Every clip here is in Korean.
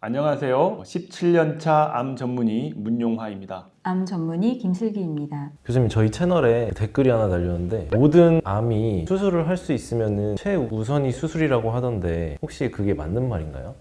안녕하세요. 17년차 암 전문의 문용화입니다. 암 전문의 김슬기입니다. 교수님 저희 채널에 댓글이 하나 달렸는데 모든 암이 수술을 할 수 있으면 최우선이 수술이라고 하던데 혹시 그게 맞는 말인가요?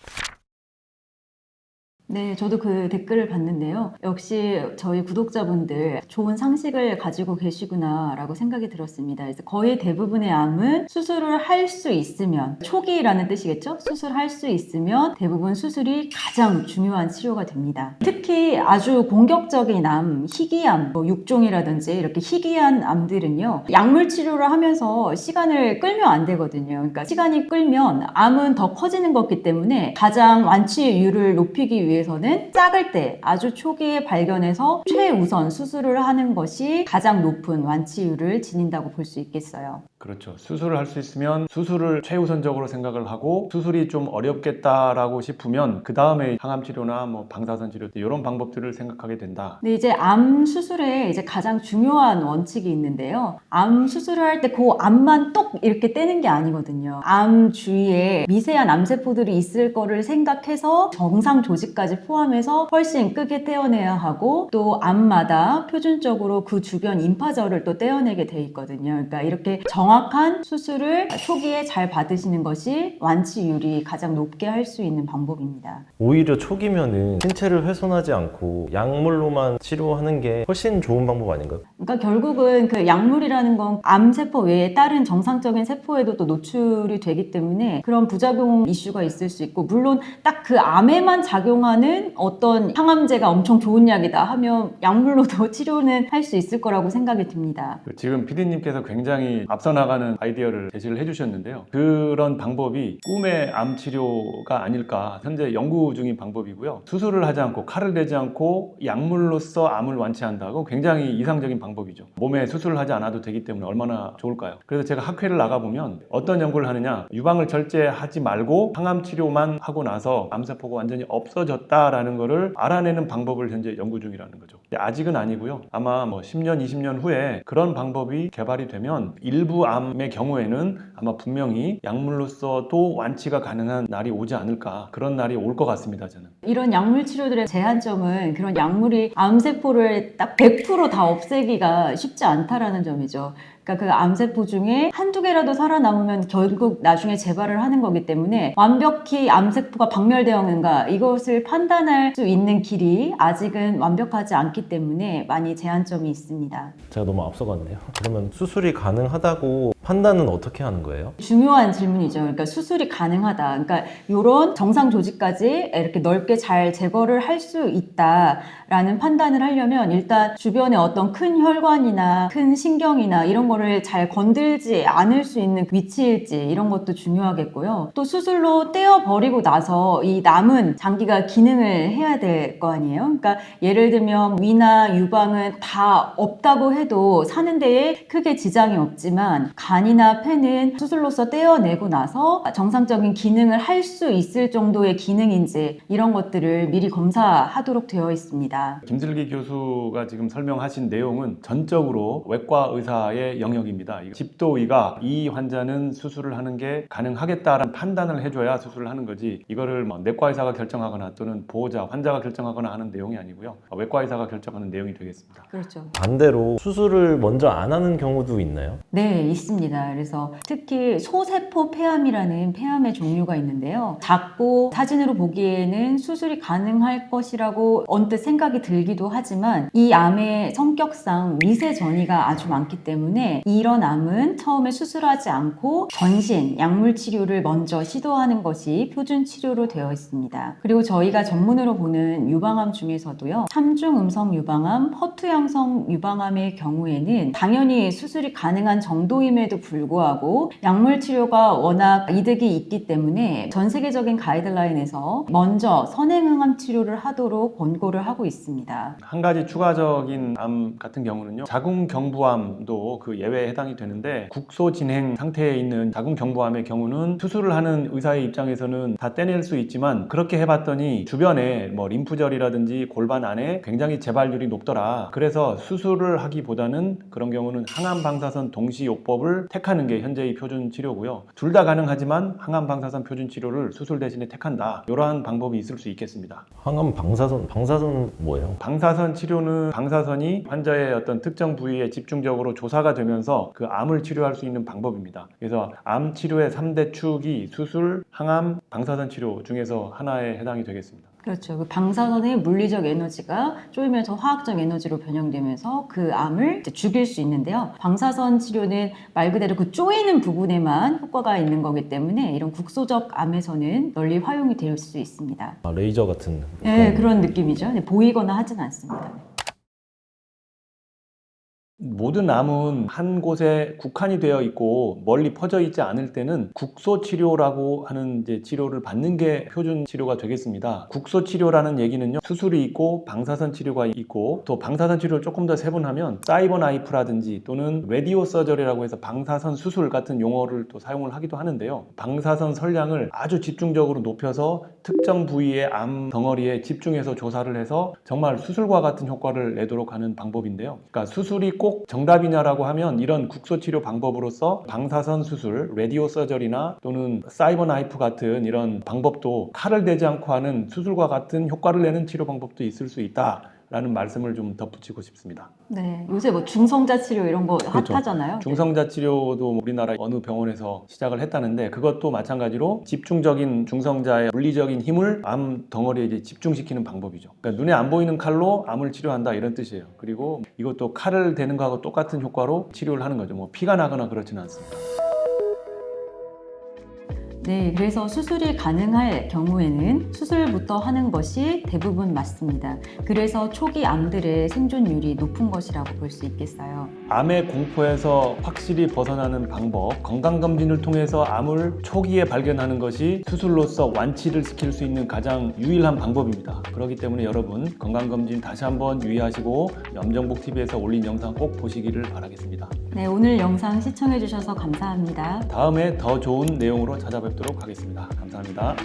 네, 저도 그 댓글을 봤는데요. 역시 저희 구독자분들 좋은 상식을 가지고 계시구나라고 생각이 들었습니다. 그래서 거의 대부분의 암은 수술을 할 수 있으면 초기라는 뜻이겠죠? 수술할 수 있으면 대부분 수술이 가장 중요한 치료가 됩니다. 특히 아주 공격적인 암, 희귀암, 뭐 육종이라든지 이렇게 희귀한 암들은요. 약물 치료를 하면서 시간을 끌면 안 되거든요. 그러니까 시간이 끌면 암은 더 커지는 거기 때문에 가장 완치율을 높이기 위해 서는 작을 때 아주 초기에 발견해서 최우선 수술을 하는 것이 가장 높은 완치율을 지닌다고 볼 수 있겠어요. 그렇죠. 수술을 할 수 있으면 수술을 최우선적으로 생각을 하고 수술이 좀 어렵겠다라고 싶으면 그 다음에 항암 치료나 뭐 방사선 치료 이런 방법들을 생각하게 된다. 근데 이제 암 수술에 이제 가장 중요한 원칙이 있는데요. 암 수술을 할 때 그 암만 똑 이렇게 떼는 게 아니거든요. 암 주위에 미세한 암세포들이 있을 거를 생각해서 정상 조직까지 포함해서 훨씬 크게 떼어내야 하고 또 암마다 표준적으로 그 주변 임파절을 또 떼어내게 돼 있거든요. 그러니까 이렇게 정확한 수술을 초기에 잘 받으시는 것이 완치율이 가장 높게 할 수 있는 방법입니다. 오히려 초기면은 신체를 훼손하지 않고 약물로만 치료하는 게 훨씬 좋은 방법 아닌가요? 그러니까 결국은 그 약물이라는 건 암세포 외에 다른 정상적인 세포에도 또 노출이 되기 때문에 그런 부작용 이슈가 있을 수 있고 물론 딱 그 암에만 작용하는 어떤 항암제가 엄청 좋은 약이다 하면 약물로도 치료는 할 수 있을 거라고 생각이 듭니다. 그 지금 PD님께서 굉장히 앞서 나가는 아이디어를 제시를 해주셨는데요. 그런 방법이 꿈의 암 치료가 아닐까 현재 연구 중인 방법이고요. 수술을 하지 않고 칼을 대지 않고 약물로서 암을 완치한다고 굉장히 이상적인 방법이죠. 몸에 수술을 하지 않아도 되기 때문에 얼마나 좋을까요? 그래서 제가 학회를 나가보면 어떤 연구를 하느냐 유방을 절제하지 말고 항암 치료만 하고 나서 암세포가 완전히 없어졌 다라는 것을 알아내는 방법을 현재 연구 중이라는 거죠. 아직은 아니고요. 아마 뭐 10년, 20년 후에 그런 방법이 개발이 되면 일부 암의 경우에는 아마 분명히 약물로서도 완치가 가능한 날이 오지 않을까 그런 날이 올 것 같습니다. 저는. 이런 약물 치료들의 제한점은 그런 약물이 암세포를 딱 100%다 없애기가 쉽지 않다라는 점이죠. 그러니까 그 암세포 중에 한두 개라도 살아남으면 결국 나중에 재발을 하는 거기 때문에 완벽히 암세포가 박멸되었는가 이것을 판단할 수 있는 길이 아직은 완벽하지 않기 때문에 많이 제한점이 있습니다. 제가 너무 앞서갔네요. 그러면 수술이 가능하다고 판단은 어떻게 하는 거예요? 중요한 질문이죠. 그러니까 수술이 가능하다. 그러니까 이런 정상 조직까지 이렇게 넓게 잘 제거를 할 수 있다라는 판단을 하려면 일단 주변에 어떤 큰 혈관이나 큰 신경이나 이런 거를 잘 건들지 않을 수 있는 위치일지 이런 것도 중요하겠고요. 또 수술로 떼어 버리고 나서 이 남은 장기가 기능을 해야 될 거 아니에요. 그러니까 예를 들면 위나 유방은 다 없다고 해도 사는 데에 크게 지장이 없지만 간 이나 폐는 수술로서 떼어내고 나서 정상적인 기능을 할 수 있을 정도의 기능인지 이런 것들을 미리 검사하도록 되어 있습니다. 김슬기 교수가 지금 설명하신 내용은 전적으로 외과 의사의 영역입니다. 이 집도의가 이 환자는 수술을 하는 게 가능하겠다라는 판단을 해줘야 수술을 하는 거지 이거를 뭐 내과 의사가 결정하거나 또는 보호자, 환자가 결정하거나 하는 내용이 아니고요. 외과 의사가 결정하는 내용이 되겠습니다. 그렇죠. 반대로 수술을 먼저 안 하는 경우도 있나요? 네, 있습니다. 그래서 특히 소세포 폐암이라는 폐암의 종류가 있는데요. 작고 사진으로 보기에는 수술이 가능할 것이라고 언뜻 생각이 들기도 하지만 이 암의 성격상 미세 전이가 아주 많기 때문에 이런 암은 처음에 수술하지 않고 전신 약물 치료를 먼저 시도하는 것이 표준 치료로 되어 있습니다. 그리고 저희가 전문으로 보는 유방암 중에서도요. 삼중 음성 유방암, 허투 양성 유방암의 경우에는 당연히 수술이 가능한 정도임에도 불구하고 약물 치료가 워낙 이득이 있기 때문에 전 세계적인 가이드라인에서 먼저 선행응암 치료를 하도록 권고를 하고 있습니다. 한 가지 추가적인 암 같은 경우는요. 자궁경부암도 그 예외에 해당이 되는데 국소 진행 상태에 있는 자궁경부암의 경우는 수술을 하는 의사의 입장에서는 다 떼낼 수 있지만 그렇게 해봤더니 주변에 뭐 림프절이라든지 골반 안에 굉장히 재발률이 높더라. 그래서 수술을 하기보다는 그런 경우는 항암 방사선 동시 요법을 치료를 택하는 게 현재의 표준 치료고요. 둘 다 가능하지만 항암 방사선 표준 치료를 수술 대신에 택한다. 이러한 방법이 있을 수 있겠습니다. 항암 방사선 방사선 뭐예요? 방사선 치료는 방사선이 환자의 어떤 특정 부위에 집중적으로 조사가 되면서 그 암을 치료할 수 있는 방법입니다. 그래서 암 치료의 3대 축이 수술, 항암, 방사선 치료 중에서 하나에 해당이 되겠습니다. 그렇죠. 그 방사선의 물리적 에너지가 쪼이면서 화학적 에너지로 변형되면서 그 암을 죽일 수 있는데요. 방사선 치료는 말 그대로 그 쪼이는 부분에만 효과가 있는 거기 때문에 이런 국소적 암에서는 널리 활용이 될 수 있습니다. 아, 레이저 같은 네, 그런 느낌이죠. 네, 보이거나 하진 않습니다. 모든 암은 한 곳에 국한이 되어 있고 멀리 퍼져 있지 않을 때는 국소 치료라고 하는 이제 치료를 받는 게 표준 치료가 되겠습니다. 국소 치료라는 얘기는요 수술이 있고 방사선 치료가 있고 또 방사선 치료를 조금 더 세분하면 사이버 나이프라든지 또는 레디오 서저리라고 해서 방사선 수술 같은 용어를 또 사용을 하기도 하는데요. 방사선 설량을 아주 집중적으로 높여서 특정 부위의 암 덩어리에 집중해서 조사를 해서 정말 수술과 같은 효과를 내도록 하는 방법인데요. 그러니까 수술이 꼭 정답이냐라고 하면 이런 국소 치료 방법으로서 방사선 수술, 레디오 서저리나 또는 사이버 나이프 같은 이런 방법도 칼을 대지 않고 하는 수술과 같은 효과를 내는 치료 방법도 있을 수 있다. 라는 말씀을 좀 덧붙이고 싶습니다. 네, 요새 뭐 중성자 치료 이런 거 그렇죠. 핫하잖아요. 중성자 치료도 우리나라 어느 병원에서 시작을 했다는데 그것도 마찬가지로 집중적인 중성자의 물리적인 힘을 암 덩어리에 이제 집중시키는 방법이죠. 그러니까 눈에 안 보이는 칼로 암을 치료한다 이런 뜻이에요. 그리고 이것도 칼을 대는 거하고 똑같은 효과로 치료를 하는 거죠. 뭐 피가 나거나 그렇지는 않습니다. 네, 그래서 수술이 가능할 경우에는 수술부터 하는 것이 대부분 맞습니다. 그래서 초기 암들의 생존율이 높은 것이라고 볼 수 있겠어요. 암의 공포에서 확실히 벗어나는 방법, 건강검진을 통해서 암을 초기에 발견하는 것이 수술로서 완치를 시킬 수 있는 가장 유일한 방법입니다. 그렇기 때문에 여러분 건강검진 다시 한번 유의하시고 염정복TV에서 올린 영상 꼭 보시기를 바라겠습니다. 네, 오늘 영상 시청해주셔서 감사합니다. 다음에 더 좋은 내용으로 찾아뵙 도록 하겠습니다. 감사합니다.